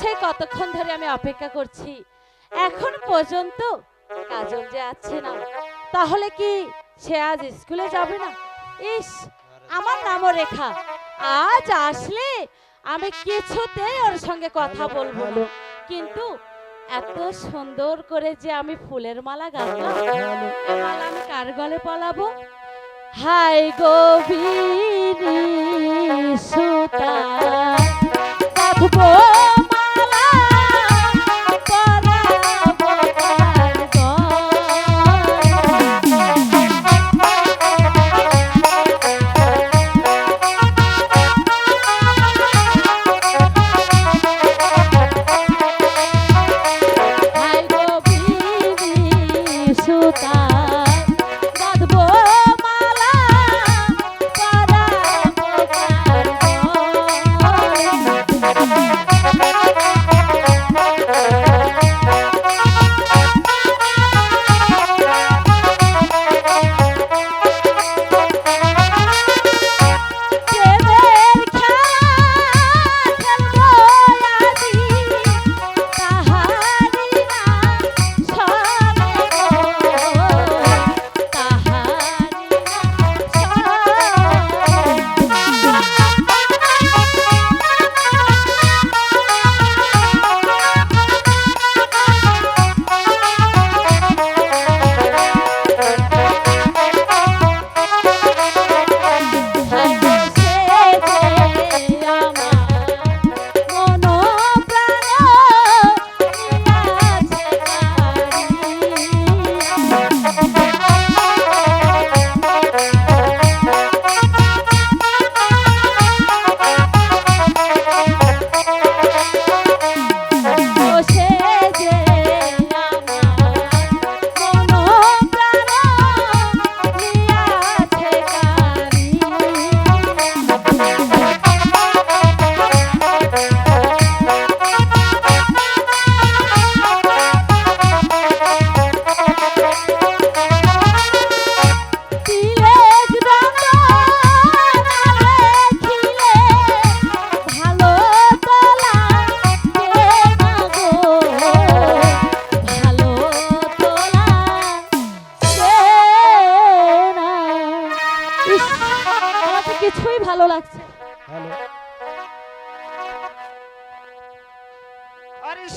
সেই কতক্ষণ ধরে আমি অপেক্ষা করছি? এখন পর্যন্ত কাজল যে আছে না, তাহলে কি সে আজ স্কুলে যাবে না? ইস, আমার নামও রেখা। আজ আসলে আমি কিছুতেই ওর সঙ্গে কথা বলব না। কিন্তু এত সুন্দর করে যে আমি ফুলের মালা মালা আমি কার গলে পলাবো? হাই গভীরি সুতা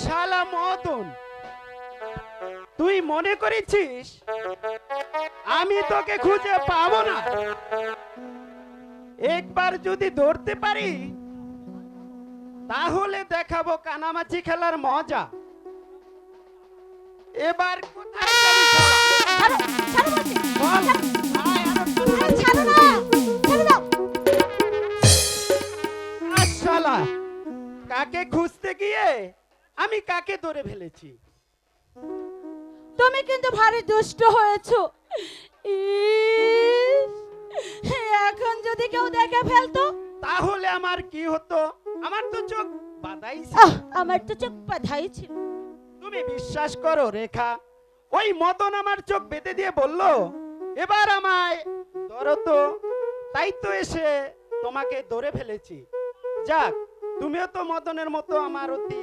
শালা মদন তুই মনে করেছিস আমি তোকে খুঁজে পাবো না? একবার যদি ধরতে পারি তাহলে দেখাবো কানামাছি খেলার মজা। এবার কোথায় কাকে খুঁজতে গিয়ে আমি কাকে ধরে ফেলেছি? তুমি কিন্তু ভারী দুষ্ট হয়েছো। এখন যদি কেউ দেখে ফেলতো? তাহলে আমার কি হতো? আমার তো চোখ আহ আমার তো চোখ বাধাই ছিল। তুমি বিশ্বাস করো রেখা ওই মদন আমার চোখ বেঁধে দিয়ে বলল এবার আমায় ধরো তো। তাই তো এসে তোমাকে ধরে ফেলেছি। যাক তুমিও তো মদনের মতো আমার অতি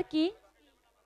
aqui.